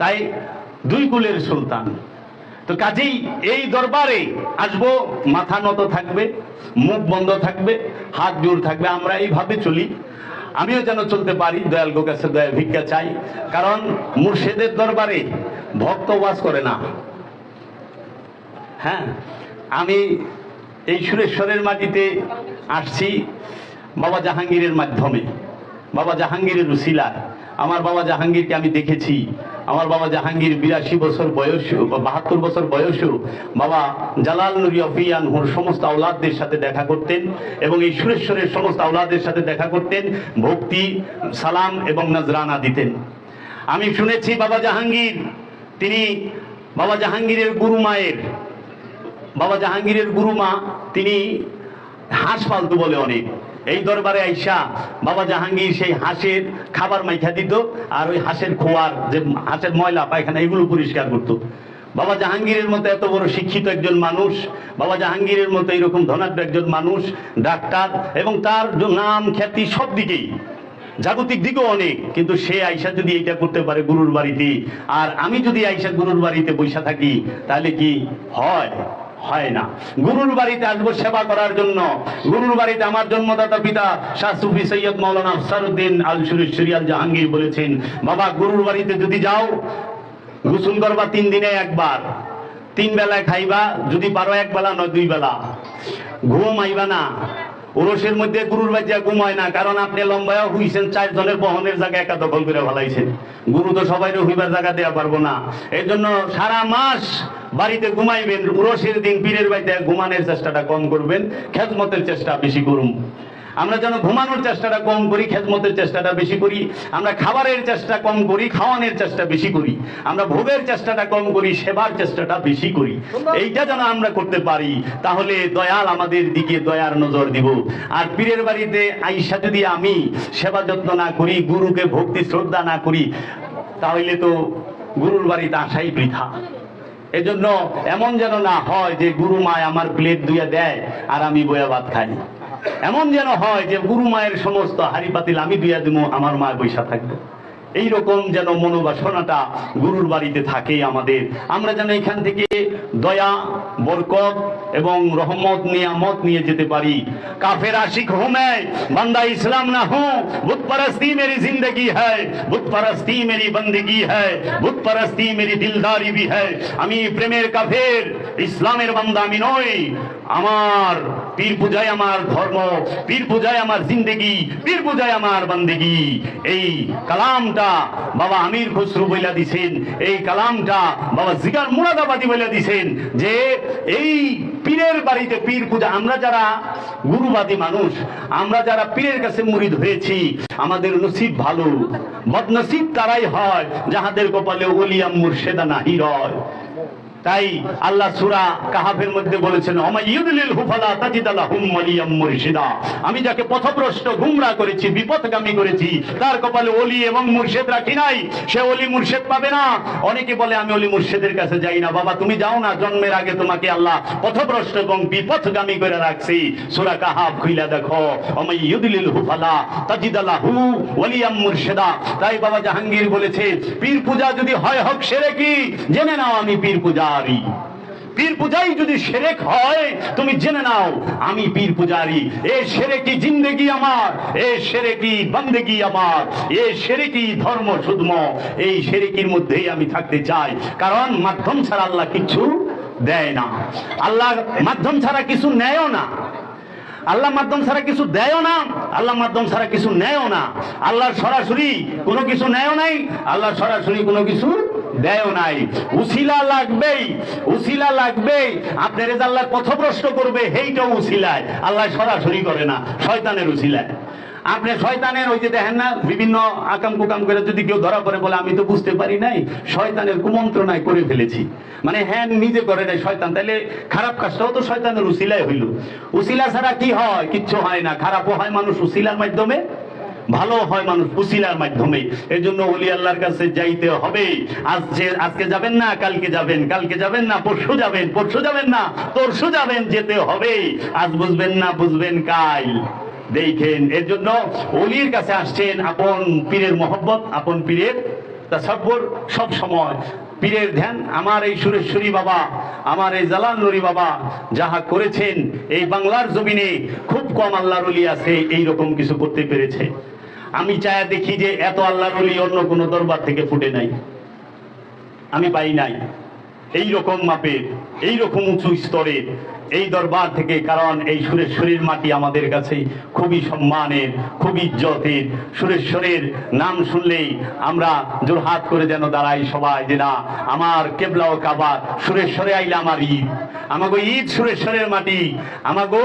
তাই দুই কুলের সুলতান। তো কাজেই এই দরবারে আসব, মাথা নত থাকবে, মুখ বন্ধ থাকবে, হাত জোর থাকবে, আমরা এইভাবে চলি। আমিও যেন চলতে পারি, দয়াল গো কাছে দয়া ভিক্ষা চাই, কারণ মুর্শিদের দরবারে ভক্ত বাস করে না। হ্যাঁ আমি এই সুরেশ্বরের মাটিতে আসছি, বাবা জাহাঙ্গীরের মাধ্যমে। বাবা জাহাঙ্গীরের রুসিলা আমার বাবা জাহাঙ্গীরকে আমি দেখেছি আমার বাবা জাহাঙ্গীর বিরাশি বছর বয়স বাহাত্তর বছর বয়সেও বাবা জালাল নুরি অফিয়ান হুর সমস্ত আওলাদদের সাথে দেখা করতেন এবং এই সুরেশ্বরের সমস্ত আওলাদের সাথে দেখা করতেন, ভক্তি, সালাম এবং নজরানা দিতেন। আমি শুনেছি বাবা জাহাঙ্গীর, তিনি বাবা জাহাঙ্গীরের গুরু মায়ের। বাবা জাহাঙ্গীরের গুরুমা তিনি হাঁস পালতু বলে অনেক। এই দরবারে আইসা বাবা জাহাঙ্গীর সেই হাঁসের খাবার মাইখা দিত আর ওই হাঁসের খোয়ার যে হাঁসের ময়লা, পায়খানা, এগুলো পরিষ্কার করতো। বাবা জাহাঙ্গীরের মতো এত বড় শিক্ষিত একজন মানুষ, বাবা জাহাঙ্গীরের মতো এরকম ধনাঢ্য একজন মানুষ, ডাক্তার এবং তার নাম, খ্যাতি সব দিকেই। জাগতিক দিকেও অনেক, কিন্তু সে আইসা যদি এইটা করতে পারে গুরুর বাড়িতে, আর আমি যদি আইসা গুরুর বাড়িতে বৈশা থাকি, তাহলে কি হয়? হয় না। গুরুর বাড়িতে আসব সেবা করার জন্য। গুরুর বাড়িতে আমার জন্মদাতা পিতা শাহ সুফি সৈয়দ মৌলানা আফসারুদ্দিন আল সুরেশ্বরী জাহাঙ্গীর বলেছেন, বাবা, গুরুর বাড়িতে যদি যাও, গোসল করবা তিন দিনে একবার। তিন বেলায় খাইবা, যদি পারো এক বেলা, নয় দুই বেলা। ঘুম আইবা না। ওরসের মধ্যে গুরুর বাচ্চা ঘুমায় না, কারণ আপনি লম্বায় হুইছেন চার জনের বহনের জায়গা একা দখল করে ফেলাইছেন। গুরু তো সবাই হইবার জায়গা দেওয়া পারব না। এই জন্য সারা মাস বাড়িতে ঘুমাইবেন উরসের দিন পীরের বাড়িতে ঘুমানোর চেষ্টাটা কম করবেন খেজমতের চেষ্টা বেশি করুন। আমরা যেন ঘুমানোর চেষ্টাটা কম করি, খেদমতের চেষ্টাটা বেশি করি, আমরা খাবারের চেষ্টা কম করি, খাওয়ানোর চেষ্টা বেশি করি, আমরা ভোগের চেষ্টাটা কম করি, সেবার চেষ্টাটা বেশি করি। এইটা যেন আমরা করতে পারি, তাহলে দয়াল আমাদের দিকে দয়ার নজর দিব। আর পীরের বাড়িতে আইসা যদি আমি সেবা যত্ন না করি, গুরুকে ভক্তি শ্রদ্ধা না করি, তাহলে তো গুরুর বাড়িতে আসাই বৃথা। এজন্য এমন যেন না হয় যে গুরু মায় আমার প্লেট দুইয়া দেয় আর আমি বয়া ভাত খাই। এমন যেন হয় যে গুরু মায়ের সমস্ত হাড়ি পাতিল আমি দুইয়া দিব আমার মা বৈশা থাকবে। এইরকম যেন মনোবাসনাটা গুরুর বাড়িতে থাকে আমাদের আমরা যেন এখান থেকে দয়া বরকত এবং রহমত নিয়ামত নিয়ে যেতে পারি কাফের আশিক হूं मैं बंदा इस्लाम ना हूं बुत परस्ती मेरी जिंदगी है बुत परस्ती मेरी बंदगी है बुत परस्ती मेरी दिलदारी भी है আমি প্রেমের কাফের ইসলামের বান্দা আমি নই আমার পীর পূজায় আমার ধর্ম, পীর পূজায় আমার জিন্দেগি, পীর পূজায় আমার বান্দেগি। এই কালামটা বাবা আমির খসরু বইলা দিছেন, এই কালামটা বাবা জিগার মুরাদাবাদী বইলা দিছেন যে এই পীরের বাড়িতে পীর পূজা, আমরা যারা গুরুবাদী মানুষ, আমরা যারা পীরের কাছে মুরিদ হয়েছি, আমাদের নসিব ভালো। বদনসিব তারাই হয়, যাহাদের কপালে ওলিয়াম মুর্শেদা নাহি রয়। তাই আল্লাহ সূরা কাহাফের মধ্যে বলেছেন আমি যাকে পথভ্রষ্ট গুমরা করেছি, বিপথগামী করেছি, তার কপালে ওলি এবং মুর্শিদ রাখি নাই, সে ওলি মুর্শিদ পাবে না। অনেকে বলে, আমি ওলি মুর্শিদের কাছে যাই না। বাবা, তুমি যাও না, জন্মের আগে তোমাকে আল্লাহ পথভ্রষ্ট এবং বিপথগামী করে রাখছি। সূরা কাহাফ খুইলা দেখো অমাইয়ুদলিল হুফালা তাজিদালাহু ওয়ালিয়াম মুরশিদা। তাই বাবা জাহাঙ্গীর বলেছে, পীর পূজা যদি হয় হক সেরে কি? জেনে নাও আমি পীর পূজারি পীর পূজাই যদি সেরেক হয়, তুমি জেনে নাও, আমি পীর পূজারি এ সেরেকি জিন্দেগি আমার, এ সেরেকি বন্দেগি আমার, এ সেরেকি ধর্ম সুদম এই সেরেকির মধ্যেই আমি থাকতে চাই। কারণ মাধ্যম ছাড়া আল্লাহ কিছু দেয় না। আল্লাহ মাধ্যম ছাড়া কিছু নেয়ও না। আল্লাহ মাধ্যম ছাড়া কিছু দেয়ও না। আল্লাহ মাধ্যম ছাড়া কিছু নেয়ও না। আল্লাহ সরাসরি কোনো কিছু নেয়ও নাই। আল্লাহ সরাসরি কোনো কিছু দেয়ও নাই। উসিলা লাগবেই উসিলা লাগবেই। আপনার আল্লাহ পথভ্রষ্ট করবে সেইটাও উসিলায়। আল্লাহ সরাসরি করে না, শয়তানের উসিলায়। আপনি শয়তানের ওই যে দেখেন না, বিভিন্ন আকাম কুকাম করে যদি কেউ ধরা পড়ে, বলে, আমি তো বুঝতে পারি নাই, শয়তানের কুমন্ত্রণায় করে ফেলেছি। মানে হ্যাঁ নিজে করে নাই শয়তান। তাহলে খারাপ কাজটাও তো শয়তানের উসিলায় হইল। উসিলা ছাড়া কি হয়? কিচ্ছু হয় না। খারাপও হয় মানুষ উসিলার মাধ্যমে। ভালো হয় মানুষ উসিলার মাধ্যমে এই জন্য অলি আল্লাহর কাছে যাইতে হবে। আজকে আজকে যাবেন না, কালকে যাবেন। কালকে যাবেন না, পরশু যাবেন। পরশু যাবেন না পরশু যাবেন, যেতে হবে। আজ বুঝবেন না, বুঝবেন কাল। দেখেন এর জন্য অলির কাছে আসছেন আপন পীরের মহব্বত, আপন পীরের তা সব্বর সব সময়। পীরের ধ্যান, আমার এই সুরেশ্বরী বাবা, আমার এই জালাল নুরি বাবা, যাহা করেছেন এই বাংলার জমিনে, খুব কম আল্লাহর অলি আছে এই রকম কিছু করতে পেরেছে। আমি চায়া দেখি যে এত আল্লাহর অলি অন্য কোনো দরবার থেকে ফুটে নাই। আমি পাই নাই। এই রকম মাপের এই রকম উঁচু স্তরের এই দরবার থেকে, কারণ এই সুরেশ্বরীর মাটি আমাদের কাছে খুবই সম্মানের খুব ইজ্জতের। সুরেশ্বরের নাম শুনলেই আমরা জোরহাত করে যেন দাঁড়াই সবাই যে না, আমার কেবলা ও কাবা সুরেশ্বরে আইলে আমার ঈদ। আমাগো ঈদ সুরেশ্বরের মাটি। আমাগো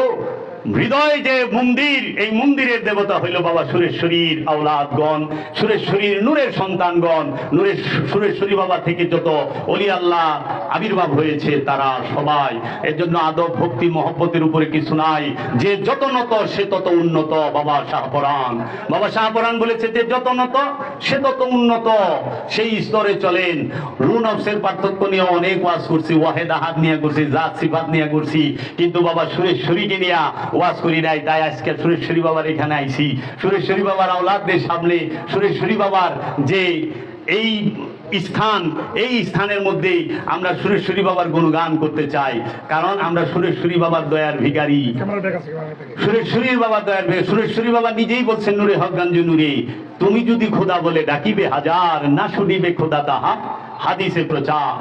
হৃদয় যে মন্দির, এই মন্দিরের দেবতা হইল বাবা সুরেশ্বরীর আওলাদগণ, সুরেশ্বরীর নূরের সন্তানগণ। নূরের সুরেশ্বরী বাবা থেকে যত অলি আল্লাহ আবির্ভাব হয়েছে, তারা সবাই। এর জন্য আদব, ভক্তি, মহব্বতের উপরে কিছু নাই। যে যত নত, সে তত উন্নত, বাবা শাহপরান বাবা শাহপরান বলেছে, যে যত নত, সে তত উন্নত। সেই স্তরে চলেন। রুন অফসের পার্থক্য নিয়ে অনেক ওয়াজ করছি, ওয়াহেদ আহাদ নিয়ে করছি, জাত সিফাত নিয়ে করছি। কিন্তু বাবা সুরেশ্বরীকে নিয়ে ওয়াজ করি নাই তাই আজকে সুরেশ্বরী বাবার এখানে আইছি। সুরেশ্বরী বাবার আওলাদদের সামনে সুরেশ্বরী বাবার যে এই স্থান এই স্থানের মধ্যে আমরা সুরেশ্বরী বাবার গুণগান করতে চাই। কারণ আমরা সুরেশ্বরী বাবার দয়ার ভিখারি। সুরেশ্বরীর বাবা দয়ার ভিখারি। সুরেশ্বরী বাবা নিজেই বলছেন নুরে হক গঞ্জ নুরে তুমি যদি খোদা বলে ডাকিবে হাজার না শুনিবে খোদা তাহা। হাদিসে প্রচার।